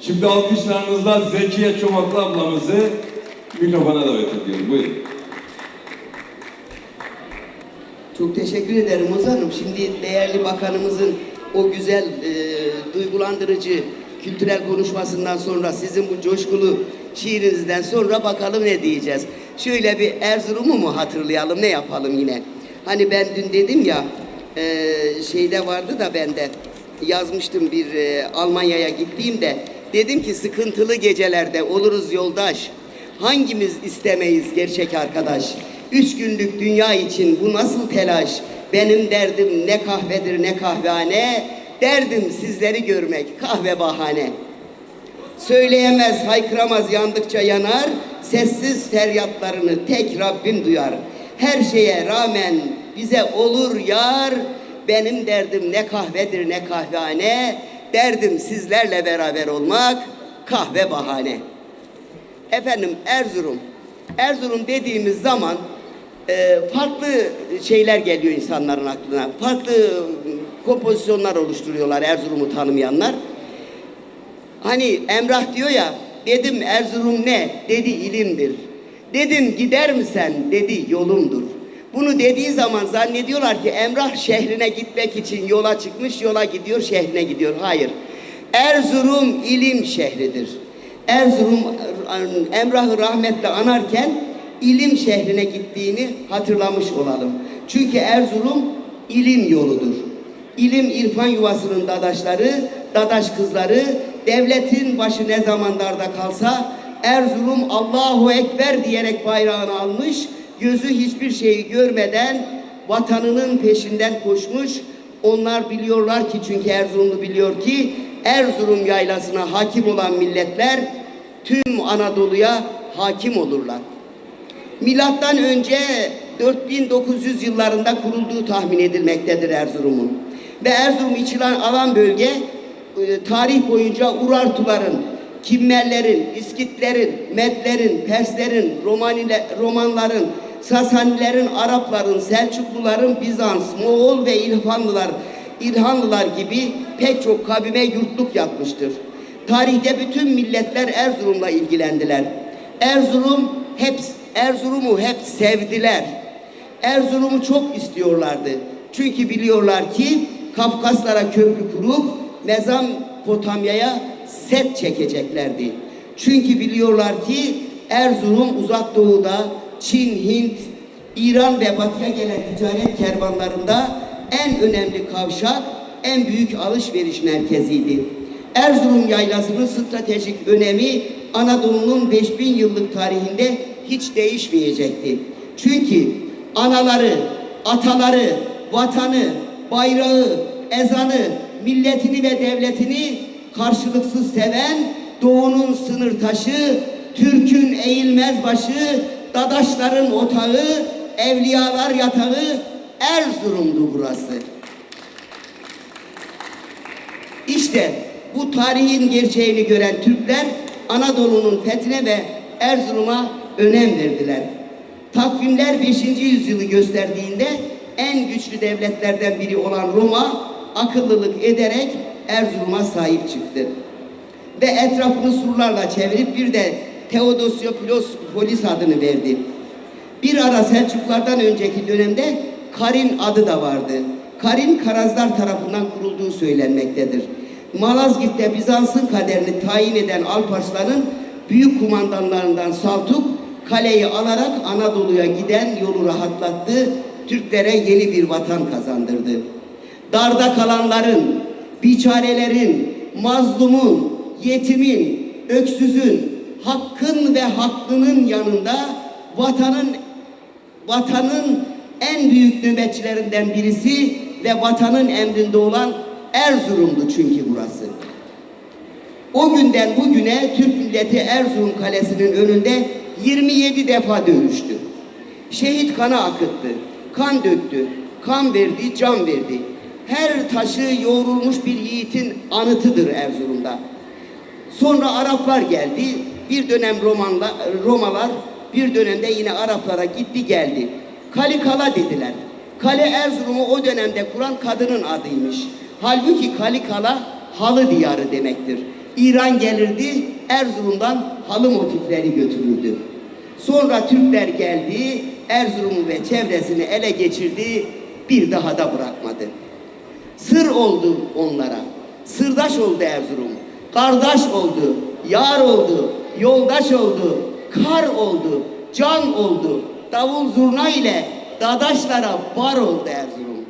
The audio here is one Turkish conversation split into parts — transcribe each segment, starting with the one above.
Şimdi alkışlarınızla Zekiye Çomaklı ablamızı mikrofona davet ediyorum. Buyurun. Çok teşekkür ederim Ozan'ım. Şimdi değerli bakanımızın o güzel, e, duygulandırıcı kültürel konuşmasından sonra sizin bu coşkulu şiirinizden sonra bakalım ne diyeceğiz. Şöyle bir Erzurum'u mu hatırlayalım, ne yapalım yine? Hani ben dün dedim ya, e, şeyde vardı da bende, yazmıştım bir e, Almanya'ya gittiğimde, dedim ki sıkıntılı gecelerde oluruz yoldaş. Hangimiz istemeyiz gerçek arkadaş? Üç günlük dünya için bu nasıl telaş? Benim derdim ne kahvedir ne kahvehane, derdim sizleri görmek kahve bahane. Söyleyemez, haykıramaz yandıkça yanar, sessiz feryatlarını tek Rabbim duyar. Her şeye rağmen bize olur yar, benim derdim ne kahvedir ne kahvehane, derdim sizlerle beraber olmak kahve bahane. Efendim Erzurum. Erzurum dediğimiz zaman e, farklı şeyler geliyor insanların aklına. Farklı e, kompozisyonlar oluşturuyorlar Erzurum'u tanımayanlar. Hani Emrah diyor ya, dedim Erzurum ne? Dedi ilimdir. Dedim gider mi sen? Dedi yolumdur. Bunu dediği zaman zannediyorlar ki Emrah şehrine gitmek için yola çıkmış, yola gidiyor, şehrine gidiyor. Hayır. Erzurum ilim şehridir. Erzurum Emrah'ı rahmetle anarken ilim şehrine gittiğini hatırlamış olalım. Çünkü Erzurum ilim yoludur. İlim irfan yuvasının dadaşları, dadaş kızları, devletin başı ne zamanlarda kalsa Erzurum Allahu Ekber diyerek bayrağını almış, gözü hiçbir şeyi görmeden vatanının peşinden koşmuş. Onlar biliyorlar ki çünkü Erzurumlu biliyor ki Erzurum yaylasına hakim olan milletler tüm Anadolu'ya hakim olurlar. Milattan önce 4900 yıllarında kurulduğu tahmin edilmektedir Erzurum'un. Ve Erzurum içilen alan bölge e, tarih boyunca Urartuların, Kimmerlerin, İskitlerin, Medlerin, Perslerin, Romanile, Romanların, Sasanilerin, Arapların, Selçukluların, Bizans, Moğol ve İlhanlılar, İlhanlılar gibi pek çok kavime yurtluk yapmıştır. Tarihte bütün milletler Erzurum'la ilgilendiler. Erzurum hep Erzurum'u hep sevdiler. Erzurum'u çok istiyorlardı. Çünkü biliyorlar ki Kafkaslara köprü kurup Mezopotamya'ya set çekeceklerdi. Çünkü biliyorlar ki Erzurum uzak doğuda Çin, Hint, İran ve batıya gelen ticaret kervanlarında en önemli kavşak, en büyük alışveriş merkeziydi. Erzurum yaylasının stratejik önemi Anadolu'nun 5000 yıllık tarihinde hiç değişmeyecekti. Çünkü anaları, ataları, vatanı, bayrağı, ezanı, milletini ve devletini karşılıksız seven doğunun sınır taşı, Türk'ün eğilmez başı, dadaşların otağı, evliyalar yatağı Erzurum'du burası. İşte bu tarihin gerçeğini gören Türkler Anadolu'nun fethine ve Erzurum'a önem verdiler. Takvimler 5. yüzyılı gösterdiğinde en güçlü devletlerden biri olan Roma akıllılık ederek Erzurum'a sahip çıktı. Ve etrafını surlarla çevirip bir de Theodosiopoulos polis adını verdi. Bir ara Selçuklardan önceki dönemde Karin adı da vardı. Karin Karazlar tarafından kurulduğu söylenmektedir. Malazgirt'te Bizans'ın kaderini tayin eden Alparslan'ın büyük kumandanlarından Saltuk kaleyi alarak Anadolu'ya giden yolu rahatlattı. Türklere yeni bir vatan kazandırdı. Darda kalanların, biçarelerin, mazlumun, yetimin, öksüzün, hakkın ve haklının yanında vatanın vatanın en büyük nöbetçilerinden birisi ve vatanın emrinde olan Erzurum'du çünkü burası. O günden bugüne Türk milleti Erzurum Kalesi'nin önünde 27 defa dövüştü. Şehit kanı akıttı, kan döktü, kan verdi, can verdi. Her taşı yoğrulmuş bir yiğitin anıtıdır Erzurum'da. Sonra Araplar geldi, bir dönem Romanla, Romalar, bir dönemde yine Araplara gitti geldi. Kalikala dediler. Kale Erzurum'u o dönemde kuran kadının adıymış. Halbuki Kalikala halı diyarı demektir. İran gelirdi, Erzurum'dan halı motifleri götürürdü. Sonra Türkler geldi, Erzurum'u ve çevresini ele geçirdi, bir daha da bırakmadı. Sır oldu onlara. Sırdaş oldu Erzurum. Kardeş oldu, yar oldu, yoldaş oldu, kar oldu, can oldu. Davul zurna ile dadaşlara bar oldu Erzurum.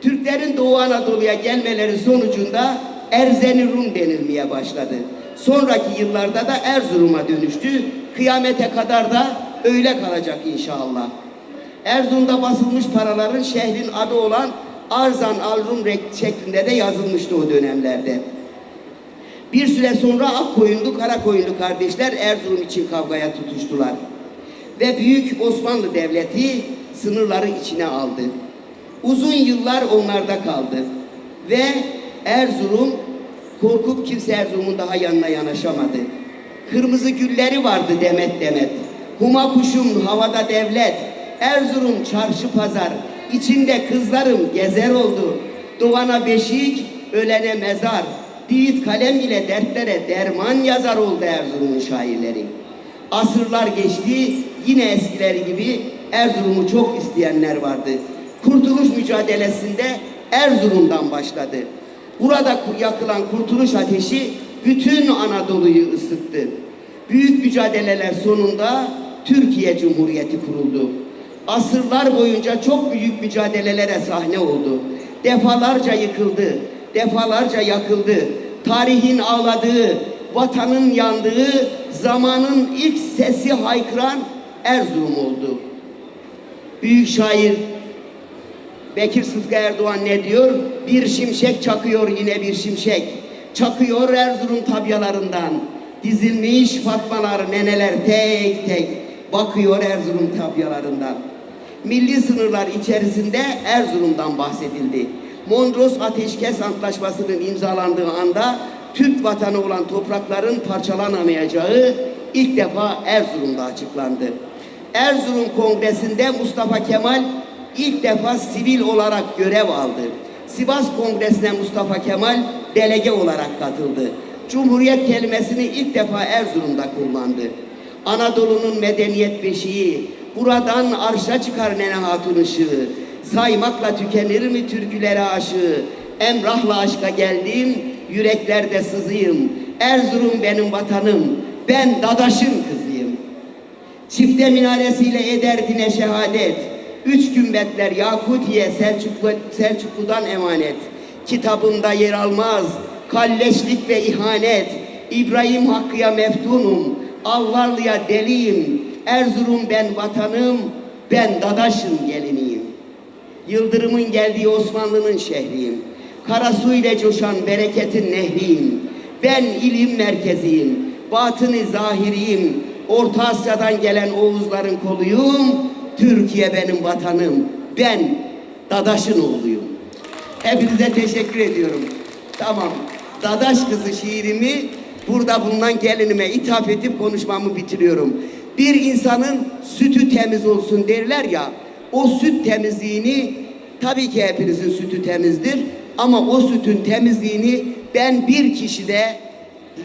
Türklerin Doğu Anadolu'ya gelmeleri sonucunda Erzeni Rum denilmeye başladı. Sonraki yıllarda da Erzurum'a dönüştü. Kıyamete kadar da öyle kalacak inşallah. Erzurum'da basılmış paraların şehrin adı olan Arzan Alrum Rek- şeklinde de yazılmıştı o dönemlerde. Bir süre sonra Akkoyunlu, Karakoyunlu kardeşler Erzurum için kavgaya tutuştular. Ve Büyük Osmanlı Devleti sınırları içine aldı. Uzun yıllar onlarda kaldı. Ve Erzurum korkup kimse Erzurum'un daha yanına yanaşamadı. Kırmızı gülleri vardı demet demet. Huma kuşum havada devlet. Erzurum çarşı pazar. İçinde kızlarım gezer oldu. Doğana beşik, ölene mezar. Yiğit kalem ile dertlere derman yazar oldu Erzurum'un şairleri. Asırlar geçti, yine eskileri gibi Erzurum'u çok isteyenler vardı. Kurtuluş mücadelesinde Erzurum'dan başladı. Burada yakılan kurtuluş ateşi bütün Anadolu'yu ısıttı. Büyük mücadeleler sonunda Türkiye Cumhuriyeti kuruldu. Asırlar boyunca çok büyük mücadelelere sahne oldu. Defalarca yıkıldı, defalarca yakıldı. Tarihin ağladığı, vatanın yandığı, zamanın ilk sesi haykıran Erzurum oldu. Büyük şair Bekir Sıtkı Erdoğan ne diyor? Bir şimşek çakıyor yine bir şimşek. Çakıyor Erzurum tabyalarından. Dizilmiş Fatmalar, neneler tek tek bakıyor Erzurum tabyalarından. Milli sınırlar içerisinde Erzurum'dan bahsedildi. Mondros Ateşkes Antlaşması'nın imzalandığı anda Türk vatanı olan toprakların parçalanamayacağı ilk defa Erzurum'da açıklandı. Erzurum Kongresi'nde Mustafa Kemal ilk defa sivil olarak görev aldı. Sivas Kongresi'ne Mustafa Kemal delege olarak katıldı. Cumhuriyet kelimesini ilk defa Erzurum'da kullandı. Anadolu'nun medeniyet beşiği, buradan arşa çıkar nene hatun ışığı. Saymakla tükenir mi türkülere aşığı? Emrahla aşka geldim, yüreklerde sızıyım. Erzurum benim vatanım, ben dadaşın kızıyım. Çifte minaresiyle ederdine şehadet. Üç gümbetler Yakutiye Selçuklu, Selçuklu'dan emanet. Kitabında yer almaz kalleşlik ve ihanet. İbrahim Hakkı'ya meftunum, Alvarlı'ya deliyim. Erzurum ben vatanım, ben Dadaş'ın geliniyim. Yıldırımın geldiği Osmanlı'nın şehriyim. Karasu ile coşan bereketin nehriyim. Ben ilim merkeziyim. Batını zahiriyim. Orta Asya'dan gelen Oğuzların koluyum. Türkiye benim vatanım. Ben Dadaş'ın oğluyum. Hepinize teşekkür ediyorum. Tamam. Dadaş kızı şiirimi burada bulunan gelinime ithaf edip konuşmamı bitiriyorum. Bir insanın sütü temiz olsun derler ya. O süt temizliğini tabii ki hepinizin sütü temizdir. Ama o sütün temizliğini ben bir kişide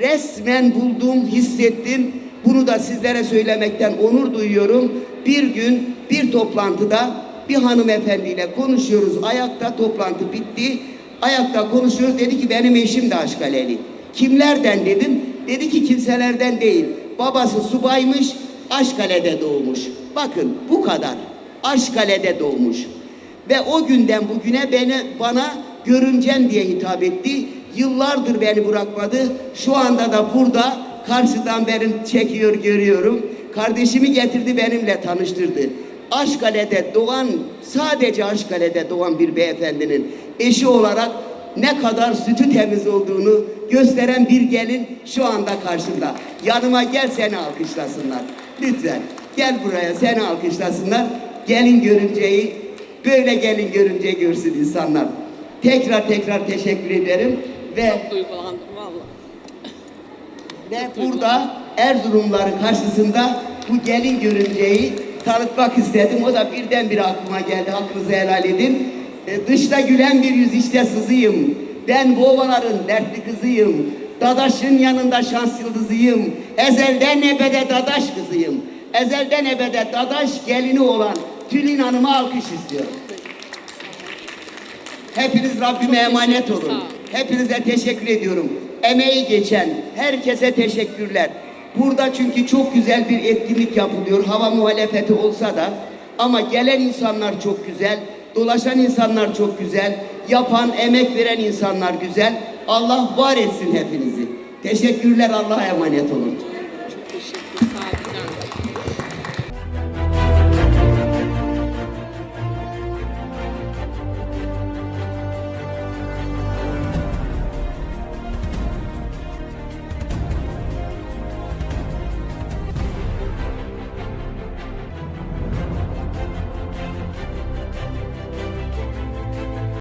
resmen buldum, hissettim. Bunu da sizlere söylemekten onur duyuyorum. Bir gün bir toplantıda bir hanımefendiyle konuşuyoruz. Ayakta toplantı bitti. Ayakta konuşuyoruz. Dedi ki benim eşim de Aşkaleli. Kimlerden dedim. Dedi ki kimselerden değil. Babası subaymış. Aşkale'de doğmuş. Bakın bu kadar. Aşkale'de doğmuş. Ve o günden bugüne beni bana görümcem diye hitap etti. Yıllardır beni bırakmadı. Şu anda da burada karşıdan benim çekiyor görüyorum. Kardeşimi getirdi benimle tanıştırdı. Aşkale'de doğan, sadece Aşkale'de doğan bir beyefendinin eşi olarak ne kadar sütü temiz olduğunu gösteren bir gelin şu anda karşımda. Yanıma gel seni alkışlasınlar. Lütfen gel buraya seni alkışlasınlar. Gelin görümceyi böyle gelin görümce görsün insanlar. Tekrar tekrar teşekkür ederim ve Duygulandım valla. ve burada Erzurumların karşısında bu gelin görümceyi tanıtmak istedim. O da birdenbire aklıma geldi. Hakkınızı helal edin. E, dışta gülen bir yüz işte sızıyım. Ben bu ovaların dertli kızıyım. Dadaşın yanında şans yıldızıyım. Ezelden ebede dadaş kızıyım. Ezelden ebede dadaş gelini olan Tülin Hanım'a alkış istiyorum. Hepiniz Rabbime emanet olun. Hepinize teşekkür ediyorum. Emeği geçen herkese teşekkürler. Burada çünkü çok güzel bir etkinlik yapılıyor. Hava muhalefeti olsa da ama gelen insanlar çok güzel. Dolaşan insanlar çok güzel. Yapan, emek veren insanlar güzel. Allah var etsin hepinizi. Teşekkürler. Allah'a emanet olun.